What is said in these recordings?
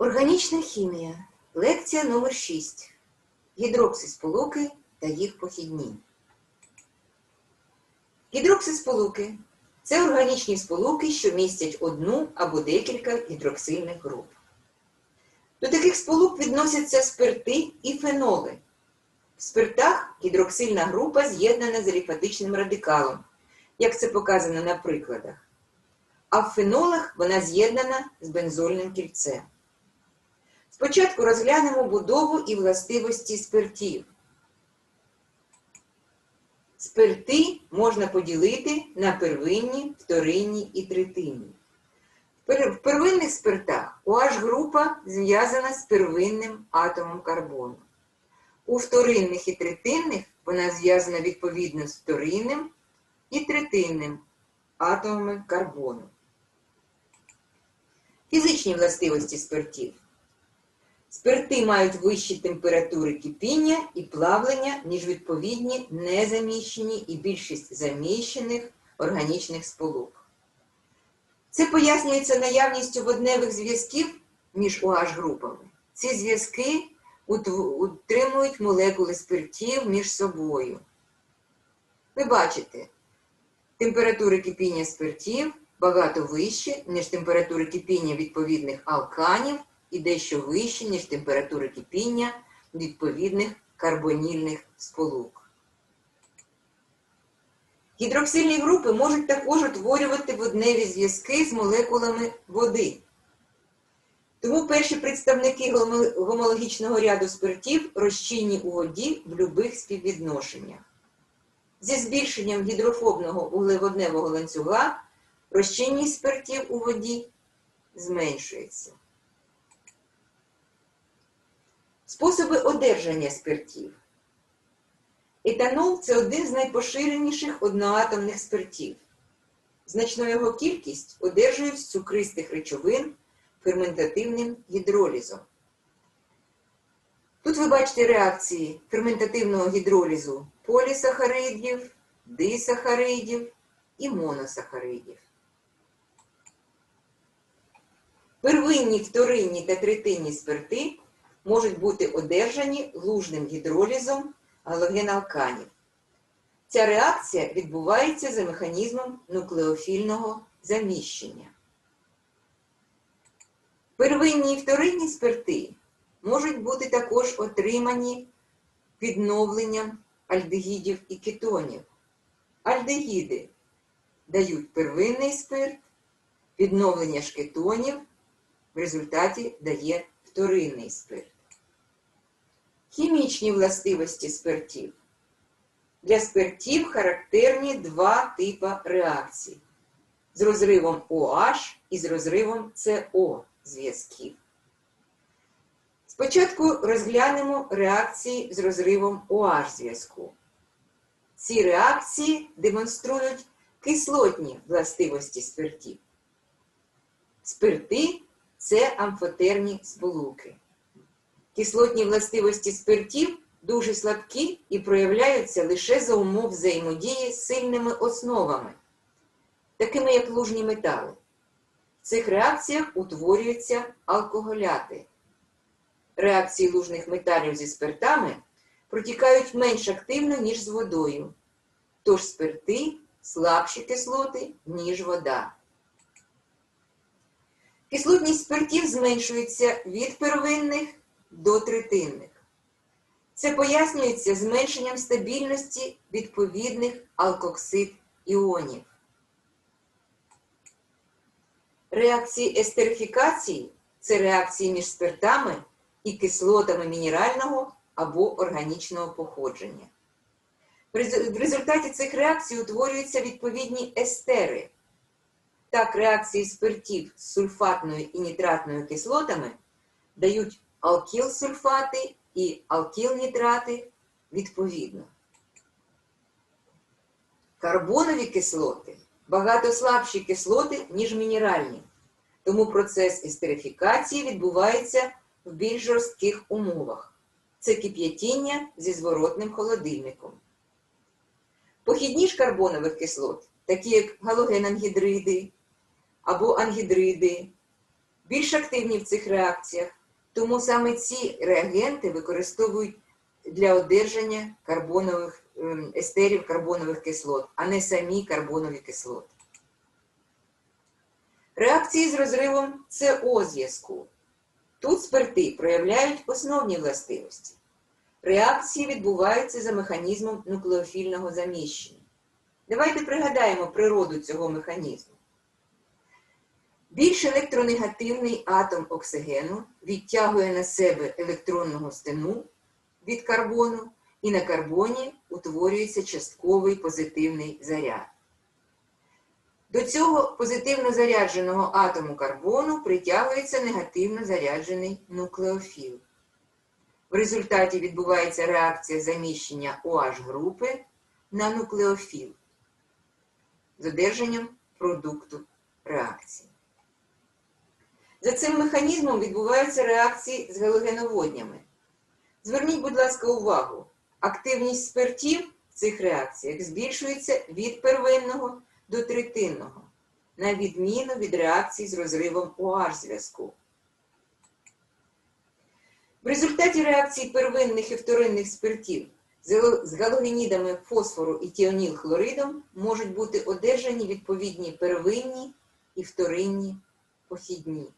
Органічна хімія. Лекція номер 6. Гідроксисполуки та їх похідні. Гідроксисполуки – це органічні сполуки, що містять одну або декілька гідроксильних груп. До таких сполук відносяться спирти і феноли. В спиртах гідроксильна група з'єднана з аліфатичним радикалом, як це показано на прикладах. А в фенолах вона з'єднана з бензольним кільцем. Спочатку розглянемо будову і властивості спиртів. Спирти можна поділити на первинні, вторинні і третинні. В первинних спиртах OH група зв'язана з первинним атомом карбону. У вторинних і третинних вона зв'язана відповідно з вторинним і третинним атомами карбону. Фізичні властивості спиртів. Спирти мають вищі температури кипіння і плавлення, ніж відповідні незаміщені і більшість заміщених органічних сполук. Це пояснюється наявністю водневих зв'язків між OH групами. Ці зв'язки утримують молекули спиртів між собою. Ви бачите, температури кипіння спиртів багато вищі, ніж температури кипіння відповідних алканів і дещо вищі, ніж температури кипіння відповідних карбонільних сполук. Гідроксильні групи можуть також утворювати водневі зв'язки з молекулами води. Тому перші представники гомологічного ряду спиртів розчинні у воді в любих співвідношеннях. Зі збільшенням гідрофобного вуглеводневого ланцюга розчинність спиртів у воді зменшується. Способи одержання спиртів. Етанол це один з найпоширеніших одноатомних спиртів. Значну його кількість одержують з цукристих речовин ферментативним гідролізом. Тут ви бачите реакції ферментативного гідролізу полісахаридів, дисахаридів і моносахаридів. Первинні, вторинні та третинні спирти можуть бути одержані лужним гідролізом галогеналканів. Ця реакція відбувається за механізмом нуклеофільного заміщення. Первинні і вторинні спирти можуть бути також отримані відновленням альдегідів і кетонів. Альдегіди дають первинний спирт, відновлення шкетонів в результаті дає вторинний спирт. Хімічні властивості спиртів. Для спиртів характерні два типи реакцій з розривом OH і з розривом CO зв'язків. Спочатку розглянемо реакції з розривом OH зв'язку. Ці реакції демонструють кислотні властивості спиртів. Спирти це амфотерні сполуки. Кислотні властивості спиртів дуже слабкі і проявляються лише за умов взаємодії з сильними основами, такими як лужні метали. В цих реакціях утворюються алкоголяти. Реакції лужних металів зі спиртами протікають менш активно, ніж з водою. Тож спирти слабші кислоти, ніж вода. Кислотність спиртів зменшується від первинних до третинних. Це пояснюється зменшенням стабільності відповідних алкоксид іонів. Реакції естерифікації це реакції між спиртами і кислотами мінерального або органічного походження. В результаті цих реакцій утворюються відповідні естери. Так, реакції спиртів з сульфатною і нітратною кислотами дають алкілсульфати і алкілнітрати відповідно. Карбонові кислоти багато слабші кислоти, ніж мінеральні, тому процес естерифікації відбувається в більш жорстких умовах. Це кип'ятіння зі зворотним холодильником. Похідні ж карбонових кислот, такі як галогенангідриди або ангідриди, більш активні в цих реакціях, тому саме ці реагенти використовують для одержання карбонових ем, естерів карбонових кислот, а не самі карбонові кислоти. Реакції з розривом СО зв'язку. Тут спирти проявляють основні властивості. Реакції відбуваються за механізмом нуклеофільного заміщення. Давайте пригадаємо природу цього механізму. Більш електронегативний атом оксигену відтягує на себе електронного стену від карбону, і на карбоні утворюється частковий позитивний заряд. До цього позитивно зарядженого атому карбону притягується негативно заряджений нуклеофіл. В результаті відбувається реакція заміщення OH групи на нуклеофіл з одержанням продукту реакції. За цим механізмом відбуваються реакції з галогеноводнями. Зверніть, будь ласка, увагу, активність спиртів в цих реакціях збільшується від первинного до третинного, на відміну від реакцій з розривом OH зв'язку. В результаті реакцій первинних і вторинних спиртів з галогенідами фосфору і тіонілхлоридом можуть бути одержані відповідні первинні і вторинні похідні.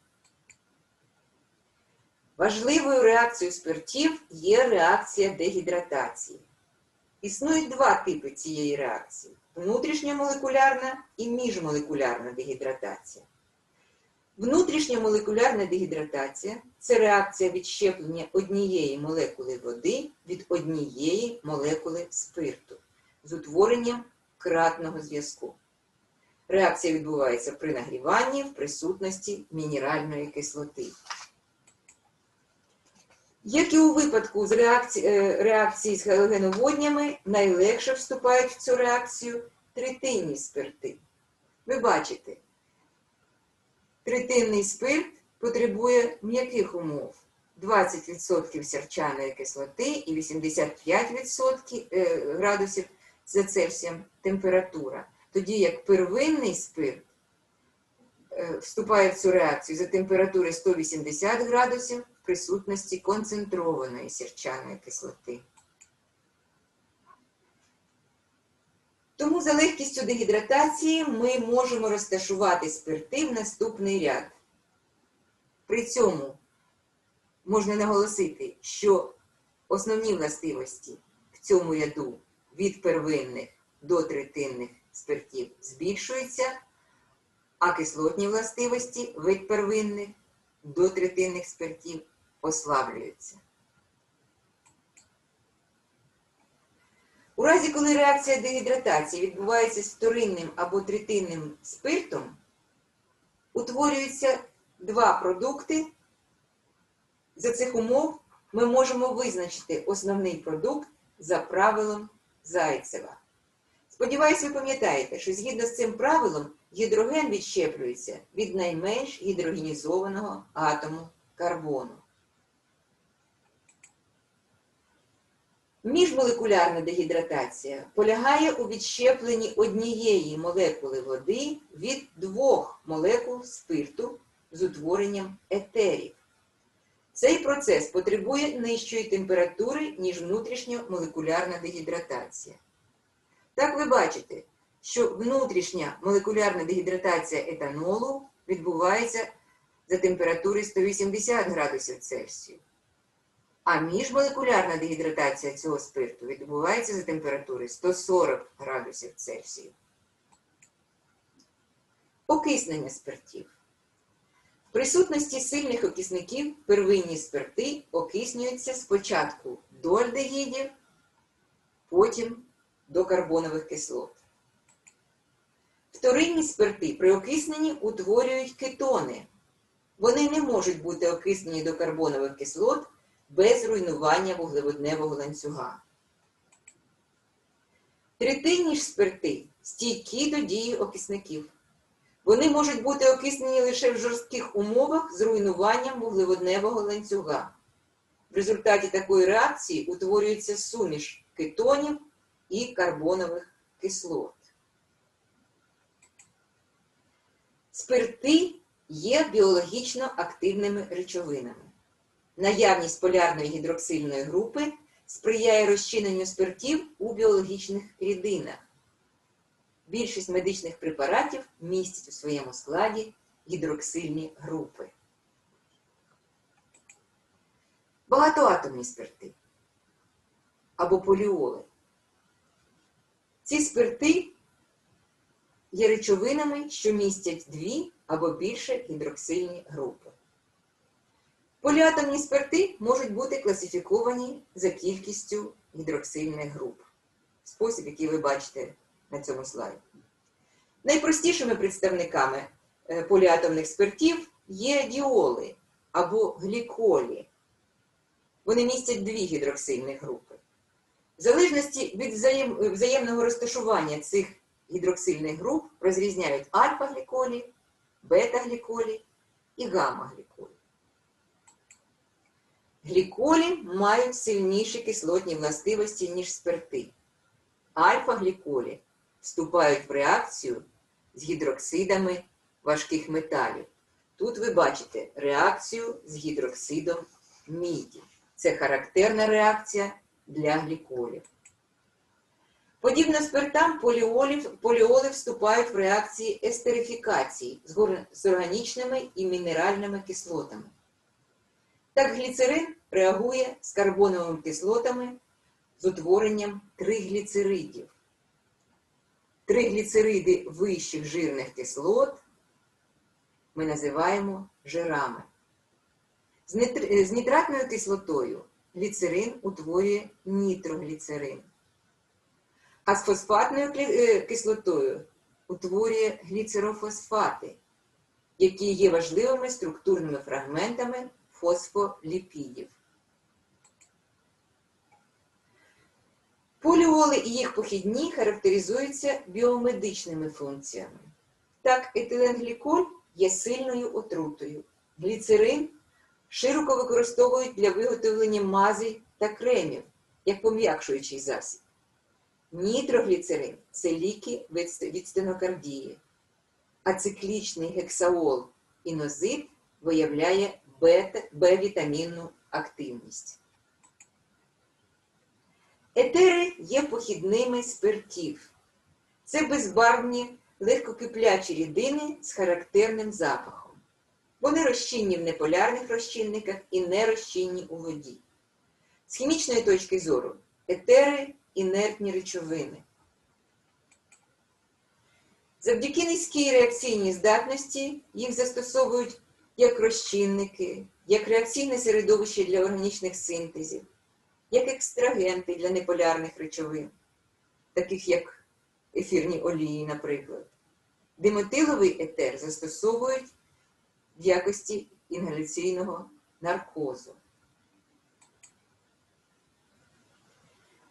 Важливою реакцією спиртів є реакція дегідратації. Існують два типи цієї реакції внутрішньомолекулярна і міжмолекулярна дегідратація. Внутрішньомолекулярна дегідратація це реакція відщеплення однієї молекули води від однієї молекули спирту з утворенням кратного зв'язку. Реакція відбувається при нагріванні в присутності мінеральної кислоти. Як і у випадку з реакції, е, реакції з галогеноводнями, найлегше вступають в цю реакцію третинні спирти. Ви бачите, третинний спирт потребує м'яких умов. 20% сірчаної кислоти і 85% е, градусів за Цельсієм температура. Тоді як первинний спирт вступає в цю реакцію за температури 180 градусів в присутності концентрованої сірчаної кислоти. Тому за легкістю дегідратації ми можемо розташувати спирти в наступний ряд. При цьому можна наголосити, що основні властивості в цьому ряду від первинних до третинних спиртів збільшуються, а кислотні властивості від первинних до третинних спиртів ослаблюються. У разі, коли реакція дегідратації відбувається з вторинним або третинним спиртом, утворюються два продукти. За цих умов ми можемо визначити основний продукт за правилом Зайцева. Сподіваюсь, ви пам'ятаєте, що згідно з цим правилом гідроген відщеплюється від найменш гідрогенізованого атому карбону. Міжмолекулярна дегідратація полягає у відщепленні однієї молекули води від двох молекул спирту з утворенням етерів. Цей процес потребує нижчої температури, ніж внутрішньомолекулярна дегідратація. Так ви бачите, що внутрішня молекулярна дегідратація етанолу відбувається за температури 180 градусів Цельсію. А міжмолекулярна дегідратація цього спирту відбувається за температури 140 градусів Цельсію. Окиснення спиртів. В присутності сильних окисників первинні спирти окиснюються спочатку до альдегідів, потім до карбонових кислот. Вторинні спирти при окисненні утворюють кетони. Вони не можуть бути окиснені до карбонових кислот без руйнування вуглеводневого ланцюга. Третинні ж спирти стійкі до дії окисників. Вони можуть бути окиснені лише в жорстких умовах з руйнуванням вуглеводневого ланцюга. В результаті такої реакції утворюється суміш кетонів і карбонових кислот. Спирти є біологічно активними речовинами. Наявність полярної гідроксильної групи сприяє розчиненню спиртів у біологічних рідинах. Більшість медичних препаратів містять у своєму складі гідроксильні групи. Багатоатомні спирти або поліоли. Ці спирти є речовинами, що містять дві або більше гідроксильні групи. Поліатомні спирти можуть бути класифіковані за кількістю гідроксильних груп. Спосіб, який ви бачите на цьому слайді. Найпростішими представниками е, поліатомних спиртів є діоли або гліколі. Вони містять дві гідроксильні групи. В залежності від взаєм... взаємного розташування цих гідроксильних груп розрізняють альфа-гліколі, бета-гліколі і гамма-гліколі. Гліколі мають сильніші кислотні властивості, ніж спирти. Альфа-гліколі вступають в реакцію з гідроксидами важких металів. Тут ви бачите реакцію з гідроксидом міді. Це характерна реакція для гліколів. Подібно спиртам, поліоли вступають в реакції естерифікації з органічними і мінеральними кислотами. Так гліцерин реагує з карбоновими кислотами з утворенням тригліцеридів. Тригліцериди вищих жирних кислот ми називаємо жирами. З нітратною кислотою гліцерин утворює нітрогліцерин. А з фосфатною е, кислотою утворює гліцерофосфати, які є важливими структурними фрагментами фосфоліпідів. Поліоли і їх похідні характеризуються біомедичними функціями. Так, етиленгліколь є сильною отрутою. Гліцерин широко використовують для виготовлення мазей та кремів, як пом'якшуючий засіб. Нітрогліцерин це ліки від стенокардії, а циклічний гексаол інозит виявляє Б-вітамінну активність. Етери є похідними спиртів. Це безбарвні, легкокиплячі рідини з характерним запахом. Вони розчинні в неполярних розчинниках і не розчинні у воді. З хімічної точки зору етери інертні речовини. Завдяки низькій реакційній здатності їх застосовують як розчинники, як реакційне середовище для органічних синтезів, як екстрагенти для неполярних речовин, таких як ефірні олії, наприклад. Диметиловий етер застосовують в якості інгаляційного наркозу.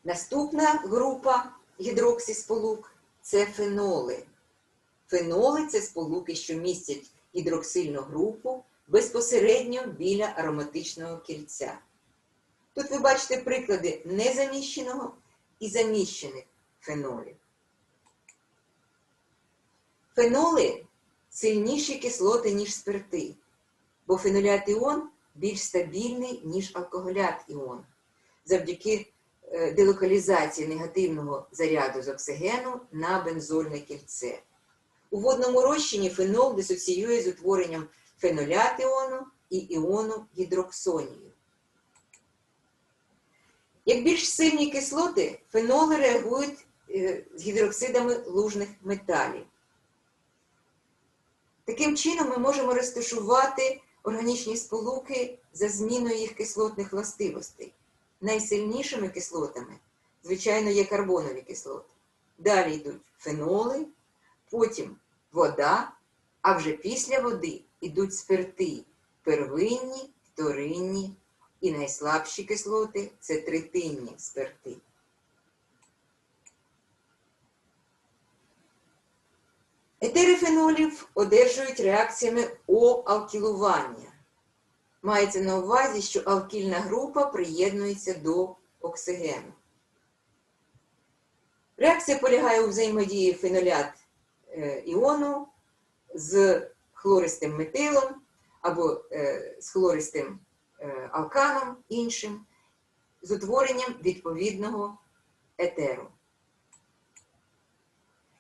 Наступна група гідроксисполук це феноли. Феноли це сполуки, що містять гідроксильну групу безпосередньо біля ароматичного кільця. Тут ви бачите приклади незаміщеного і заміщених фенолів. Феноли сильніші кислоти, ніж спирти, бо фенолят іон більш стабільний, ніж алкоголят іон. Завдяки делокалізації негативного заряду з оксигену на бензольне кільце. У водному розчині фенол дисоціює з утворенням фенолят іону і іону гідроксонію. Як більш сильні кислоти, феноли реагують е, з гідроксидами лужних металів. Таким чином, ми можемо розташувати органічні сполуки за зміною їх кислотних властивостей найсильнішими кислотами, звичайно, є карбонові кислоти. Далі йдуть феноли, потім вода, а вже після води йдуть спирти первинні, вторинні і найслабші кислоти це третинні спирти. Етери фенолів одержують реакціями О-алкілування. Мається на увазі, що алкільна група приєднується до оксигену. Реакція полягає у взаємодії фенолят е, іону з хлористим метилом або е, з хлористим е, алканом іншим з утворенням відповідного етеру.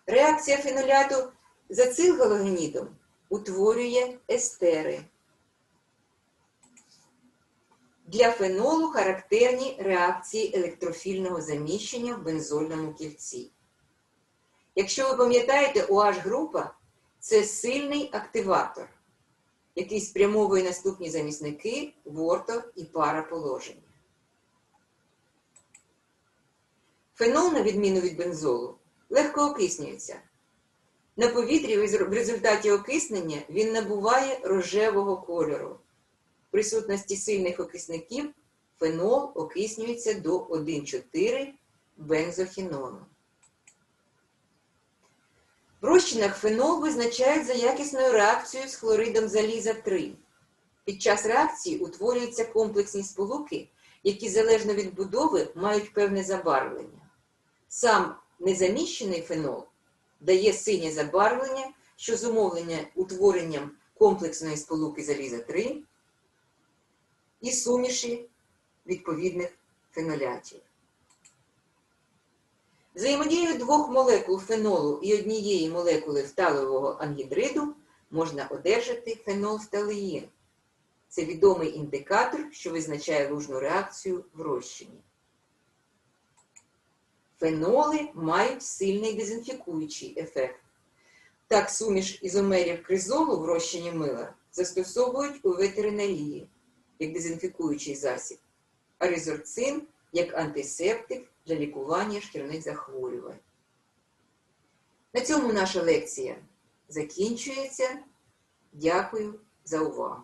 Реакція феноляту з ацилгалогенідом утворює естери. Для фенолу характерні реакції електрофільного заміщення в бензольному кільці. Якщо ви пам'ятаєте, OH група це сильний активатор, який спрямовує наступні замісники в орто і параположення. Фенол, на відміну від бензолу, легко окиснюється. На повітрі в результаті окиснення він набуває рожевого кольору. В присутності сильних окисників фенол окиснюється до 1,4 бензохінону. В розчинах фенол визначають за якісною реакцією з хлоридом заліза 3. Під час реакції утворюються комплексні сполуки, які залежно від будови мають певне забарвлення. Сам незаміщений фенол дає синє забарвлення, що зумовлення утворенням комплексної сполуки заліза 3 і суміші відповідних фенолятів. Взаємодією двох молекул фенолу і однієї молекули фталового ангідриду можна одержати фенолфталеїн. Це відомий індикатор, що визначає лужну реакцію в розчині. Феноли мають сильний дезінфікуючий ефект. Так, суміш ізомерів кризолу в розчині мила застосовують у ветеринарії як дезінфікуючий засіб, а резорцин як антисептик для лікування шкірних захворювань. На цьому наша лекція закінчується. Дякую за увагу.